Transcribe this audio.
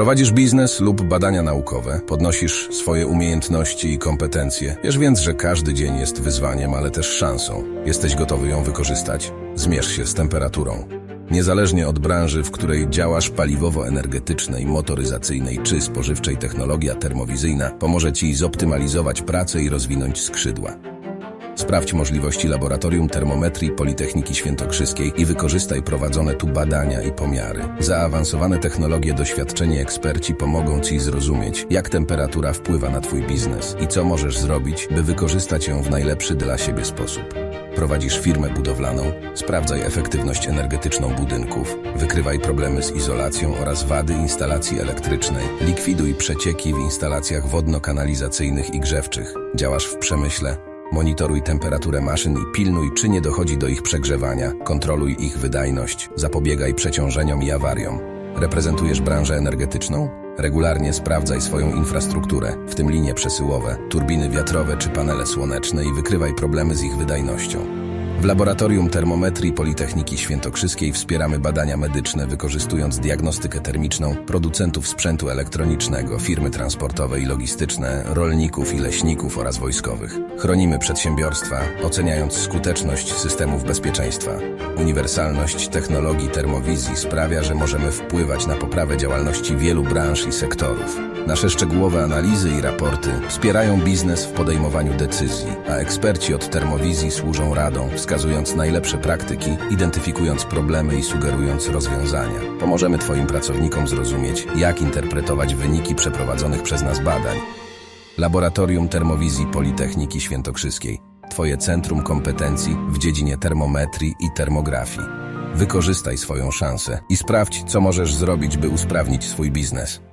Prowadzisz biznes lub badania naukowe, podnosisz swoje umiejętności i kompetencje. Wiesz więc, że każdy dzień jest wyzwaniem, ale też szansą. Jesteś gotowy ją wykorzystać? Zmierz się z temperaturą. Niezależnie od branży, w której działasz paliwowo-energetycznej, motoryzacyjnej czy spożywczej, technologia termowizyjna pomoże Ci zoptymalizować pracę i rozwinąć skrzydła. Sprawdź możliwości Laboratorium Termometrii Politechniki Świętokrzyskiej i wykorzystaj prowadzone tu badania i pomiary. Zaawansowane technologie, doświadczeni eksperci pomogą Ci zrozumieć, jak temperatura wpływa na Twój biznes i co możesz zrobić, by wykorzystać ją w najlepszy dla siebie sposób. Prowadzisz firmę budowlaną? Sprawdzaj efektywność energetyczną budynków, wykrywaj problemy z izolacją oraz wady instalacji elektrycznej, likwiduj przecieki w instalacjach wodno-kanalizacyjnych i grzewczych. Działasz w przemyśle? Monitoruj temperaturę maszyn i pilnuj, czy nie dochodzi do ich przegrzewania, kontroluj ich wydajność, zapobiegaj przeciążeniom i awariom. Reprezentujesz branżę energetyczną? Regularnie sprawdzaj swoją infrastrukturę, w tym linie przesyłowe, turbiny wiatrowe czy panele słoneczne i wykrywaj problemy z ich wydajnością. W Laboratorium Termometrii Politechniki Świętokrzyskiej wspieramy badania medyczne wykorzystując diagnostykę termiczną producentów sprzętu elektronicznego, firmy transportowe i logistyczne, rolników i leśników oraz wojskowych. Chronimy przedsiębiorstwa, oceniając skuteczność systemów bezpieczeństwa. Uniwersalność technologii termowizji sprawia, że możemy wpływać na poprawę działalności wielu branż i sektorów. Nasze szczegółowe analizy i raporty wspierają biznes w podejmowaniu decyzji, a eksperci od termowizji służą radą, wskazując najlepsze praktyki, identyfikując problemy i sugerując rozwiązania. Pomożemy Twoim pracownikom zrozumieć, jak interpretować wyniki przeprowadzonych przez nas badań. Laboratorium Termowizji Politechniki Świętokrzyskiej. Twoje centrum kompetencji w dziedzinie termometrii i termografii. Wykorzystaj swoją szansę i sprawdź, co możesz zrobić, by usprawnić swój biznes.